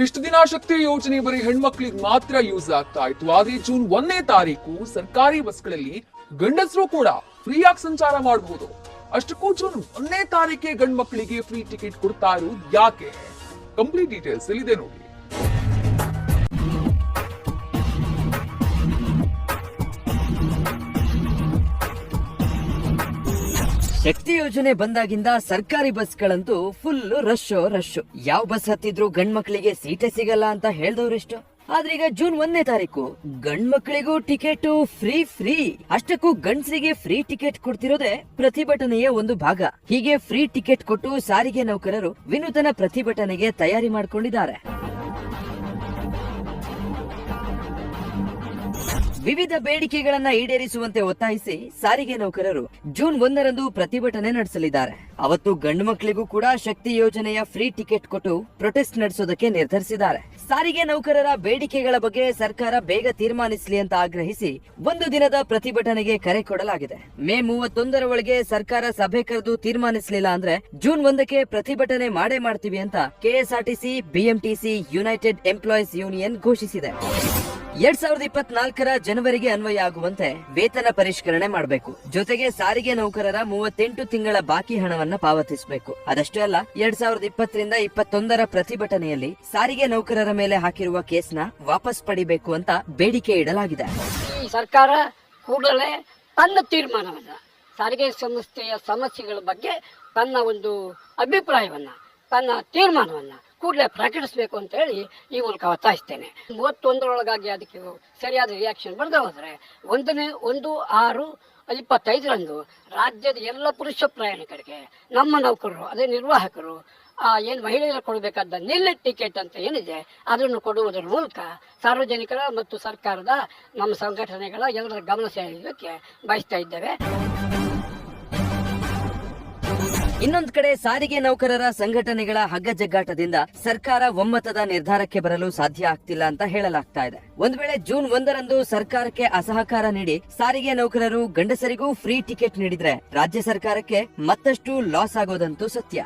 ಇಷ್ಟು ದಿನ ಶಕ್ತಿ ಯೋಜನೆ ಬರೀ ಹೆಣ್ಮಕ್ಳಿಗೆ ಮಾತ್ರ ಯೂಸ್ ಆಗ್ತಾ ಇತ್ತು. ಆದ್ರೆ ಜೂನ್ ಒಂದನೇ ತಾರೀಕು ಸರ್ಕಾರಿ ಬಸ್ಗಳಲ್ಲಿ ಗಂಡಸರು ಕೂಡ ಫ್ರೀ ಆಗಿ ಸಂಚಾರ ಮಾಡಬಹುದು ಅಷ್ಟಕ್ಕೂ ಜೂನ್ ಒಂದನೇ ತಾರೀಕೆ ಗಂಡ್ ಮಕ್ಕಳಿಗೆ ಫ್ರೀ ಟಿಕೆಟ್ ಕೊಡ್ತಾ ಇರೋದು ಯಾಕೆ? ಕಂಪ್ಲೀಟ್ ಡೀಟೇಲ್ಸ್ ಇಲ್ಲಿದೆ ನೋಡಿ. ಶಕ್ತಿ ಯೋಜನೆ ಬಂದಾಗಿಂದ ಸರ್ಕಾರಿ ಬಸ್ಗಳಂತೂ ಫುಲ್ ರಶ್ ರಶ್ ಯಾವ ಬಸ್ ಹತ್ತಿದ್ರು ಗಂಡ್ ಮಕ್ಳಿಗೆ ಸೀಟೇ ಸಿಗಲ್ಲ ಅಂತ ಹೇಳ್ದವ್ರೆಷ್ಟು ಆದ್ರೆ ಈಗ ಜೂನ್ ಒಂದನೇ ತಾರೀಕು, ಗಂಡ್ ಮಕ್ಳಿಗೂ ಟಿಕೆಟ್ ಫ್ರೀ ಫ್ರೀ ಅಷ್ಟಕ್ಕೂ ಗಂಡ್ಸರಿಗೆ ಫ್ರೀ ಟಿಕೆಟ್ ಕೊಡ್ತಿರೋದೇ ಪ್ರತಿಭಟನೆಯ ಒಂದು ಭಾಗ. ಹೀಗೆ ಫ್ರೀ ಟಿಕೆಟ್ ಕೊಟ್ಟು ಸಾರಿಗೆ ನೌಕರರು ವಿನೂತನ ಪ್ರತಿಭಟನೆಗೆ ತಯಾರಿ ಮಾಡಿಕೊಂಡಿದ್ದಾರೆ. ವಿವಿಧ ಬೇಡಿಕೆಗಳನ್ನ ಈಡೇರಿಸುವಂತೆ ಒತ್ತಾಯಿಸಿ ಸಾರಿಗೆ ನೌಕರರು ಜೂನ್ ಒಂದರಂದು ಪ್ರತಿಭಟನೆ ನಡೆಸಲಿದ್ದಾರೆ. ಅವತ್ತು ಗಂಡು ಮಕ್ಕಳಿಗೂ ಕೂಡ ಶಕ್ತಿ ಯೋಜನೆಯ ಫ್ರೀ ಟಿಕೆಟ್ ಕೊಟ್ಟು ಪ್ರೊಟೆಸ್ಟ್ ನಡೆಸೋದಕ್ಕೆ ನಿರ್ಧರಿಸಿದ್ದಾರೆ. ಸಾರಿಗೆ ನೌಕರರ ಬೇಡಿಕೆಗಳ ಬಗ್ಗೆ ಸರ್ಕಾರ ಬೇಗ ತೀರ್ಮಾನಿಸಲಿ ಅಂತ ಆಗ್ರಹಿಸಿ ಒಂದು ದಿನದ ಪ್ರತಿಭಟನೆಗೆ ಕರೆ ಕೊಡಲಾಗಿದೆ. ಮೇ ಮೂವತ್ತೊಂದರ ಒಳಗೆ ಸರ್ಕಾರ ಸಭೆ ಕರೆದು ತೀರ್ಮಾನಿಸಲಿಲ್ಲ ಅಂದ್ರೆ ಜೂನ್ ಒಂದಕ್ಕೆ ಪ್ರತಿಭಟನೆ ಮಾಡೇ ಮಾಡ್ತೀವಿ ಅಂತ KSRTC, BMTC, united employees union ಘೋಷಿಸಿದೆ. ಎರಡ್ ಸಾವಿರದ ಇಪ್ಪತ್ನಾಲ್ಕರ ಜನವರಿಗೆ ಅನ್ವಯ ಆಗುವಂತೆ ವೇತನ ಪರಿಷ್ಕರಣೆ ಮಾಡಬೇಕು. ಜೊತೆಗೆ ಸಾರಿಗೆ ನೌಕರರ ಮೂವತ್ತೆಂಟು ತಿಂಗಳ ಬಾಕಿ ಹಣವನ್ನ ಪಾವತಿಸಬೇಕು. ಅದಷ್ಟೇ ಅಲ್ಲ, ಎರಡ್ ಸಾವಿರದ ಇಪ್ಪತ್ತರಿಂದ ಇಪ್ಪತ್ತೊಂದರ ಪ್ರತಿಭಟನೆಯಲ್ಲಿ ಸಾರಿಗೆ ನೌಕರರ ಮೇಲೆ ಹಾಕಿರುವ ಕೇಸ್ನ ವಾಪಸ್ ಪಡಿಬೇಕು ಅಂತ ಬೇಡಿಕೆ ಇಡಲಾಗಿದೆ. ಈ ಸರ್ಕಾರ ಕೂಡಲೇ ತನ್ನ ತೀರ್ಮಾನವನ್ನ ಸಾರಿಗೆ ಸಂಸ್ಥೆಯ ಸಮಸ್ಯೆಗಳ ಬಗ್ಗೆ ತನ್ನ ಒಂದು ಅಭಿಪ್ರಾಯವನ್ನು ತನ್ನ ತೀರ್ಮಾನವನ್ನು ಕೂಡಲೇ ಪ್ರಕಟಿಸಬೇಕು ಅಂತ ಹೇಳಿ ಈ ಮೂಲಕ ಒತ್ತಾಯಿಸ್ತೇನೆ. ಮೂವತ್ತೊಂದರೊಳಗಾಗಿ ಅದಕ್ಕೆ ಸರಿಯಾದ ರಿಯಾಕ್ಷನ್ ಬರೆದ ಹೋದರೆ ಒಂದನೇ, ಒಂದು, ಆರು, ಇಪ್ಪತ್ತೈದರಂದು ರಾಜ್ಯದ ಎಲ್ಲ ಪುರುಷ ಪ್ರಯಾಣಿಕರಿಗೆ, ನಮ್ಮ ನೌಕರರು, ಅದೇ ನಿರ್ವಾಹಕರು, ಆ ಏನು ಮಹಿಳೆಯರು ಕೊಡಬೇಕಾದ ನಿಲ್ಲ ಟಿಕೆಟ್ ಅಂತ ಏನಿದೆ, ಅದನ್ನು ಕೊಡುವುದರ ಮೂಲಕ ಸಾರ್ವಜನಿಕರ ಮತ್ತು ಸರ್ಕಾರದ ನಮ್ಮ ಸಂಘಟನೆಗಳ ಎಲ್ಲರ ಗಮನ ಸೆಳೆಯೋದಕ್ಕೆ ಬಯಸ್ತಾ ಇದ್ದೇವೆ. ಇನ್ನೊಂದ್ ಕಡೆ ಸಾರಿಗೆ ನೌಕರರ ಸಂಘಟನೆಗಳ ಹಗ್ಗಜಗ್ಗಾಟದಿಂದ ಸರ್ಕಾರ ಒಮ್ಮತದ ನಿರ್ಧಾರಕ್ಕೆ ಬರಲು ಸಾಧ್ಯ ಆಗ್ತಿಲ್ಲ ಅಂತ ಹೇಳಲಾಗ್ತಾ ಇದೆ. ಒಂದ್ ವೇಳೆ ಜೂನ್ ಒಂದರಂದು ಸರ್ಕಾರಕ್ಕೆ ಅಸಹಕಾರ ನೀಡಿ ಸಾರಿಗೆ ನೌಕರರು ಗಂಡಸರಿಗೂ ಫ್ರೀ ಟಿಕೆಟ್ ನೀಡಿದ್ರೆ ರಾಜ್ಯ ಸರ್ಕಾರಕ್ಕೆ ಮತ್ತಷ್ಟು ಲಾಸ್ ಆಗೋದಂತೂ ಸತ್ಯ.